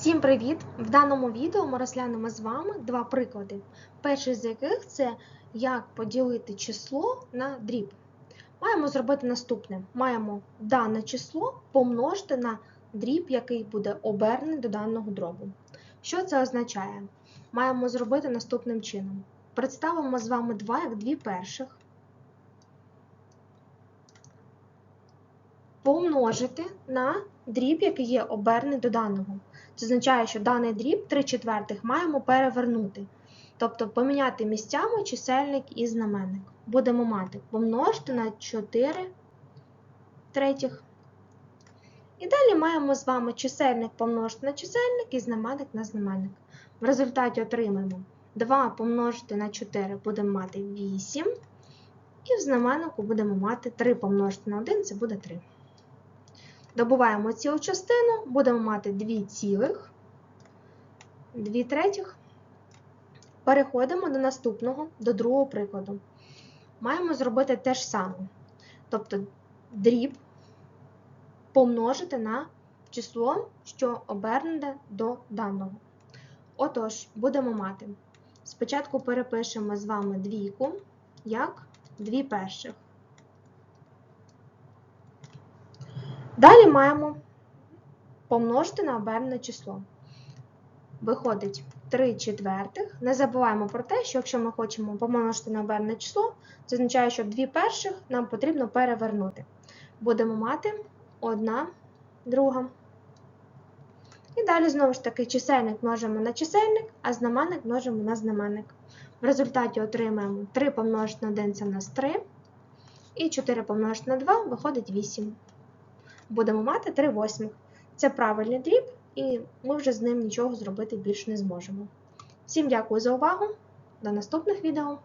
Всім привіт! В даному відео ми розглянемо з вами два приклади. Перший з яких це як поділити число на дріб. Маємо зробити наступне: маємо дане число помножити на дріб, який буде обернений до даного дробу. Що це означає? Маємо зробити наступним чином. Представимо з вами 2 як дві перших. Помножити на дріб, який є обернений до даного. Це означає, що даний дріб 3 четвертих маємо перевернути. Тобто поміняти місцями чисельник і знаменник. Будемо мати помножити на 4 третіх. І далі маємо з вами чисельник помножити на чисельник і знаменник на знаменник. В результаті отримаємо 2 помножити на 4 будемо мати 8. І в знаменнику будемо мати 3 помножити на 1, це буде 3. Добуваємо цілу частину, будемо мати 2 цілих, 2 третіх. Переходимо до наступного, до другого прикладу. Маємо зробити те ж саме. Тобто дріб помножити на число, що обернене до даного. Отож, будемо мати. Спочатку перепишемо з вами двійку як 2 перших. Далі маємо помножити на обернене число. Виходить 3 четвертих. Не забуваємо про те, що якщо ми хочемо помножити на обернене число, це означає, що 2 перших нам потрібно перевернути. Будемо мати 1 друга. І далі, знову ж таки, чисельник множимо на чисельник, а знаменник множимо на знаменник. В результаті отримаємо 3 помножити на 1 це в нас 3. І 4 помножити на 2 виходить 8 будемо мати 3 восьмих. Це правильний дріб, і ми вже з ним нічого зробити більше не зможемо. Всім дякую за увагу! До наступних відео!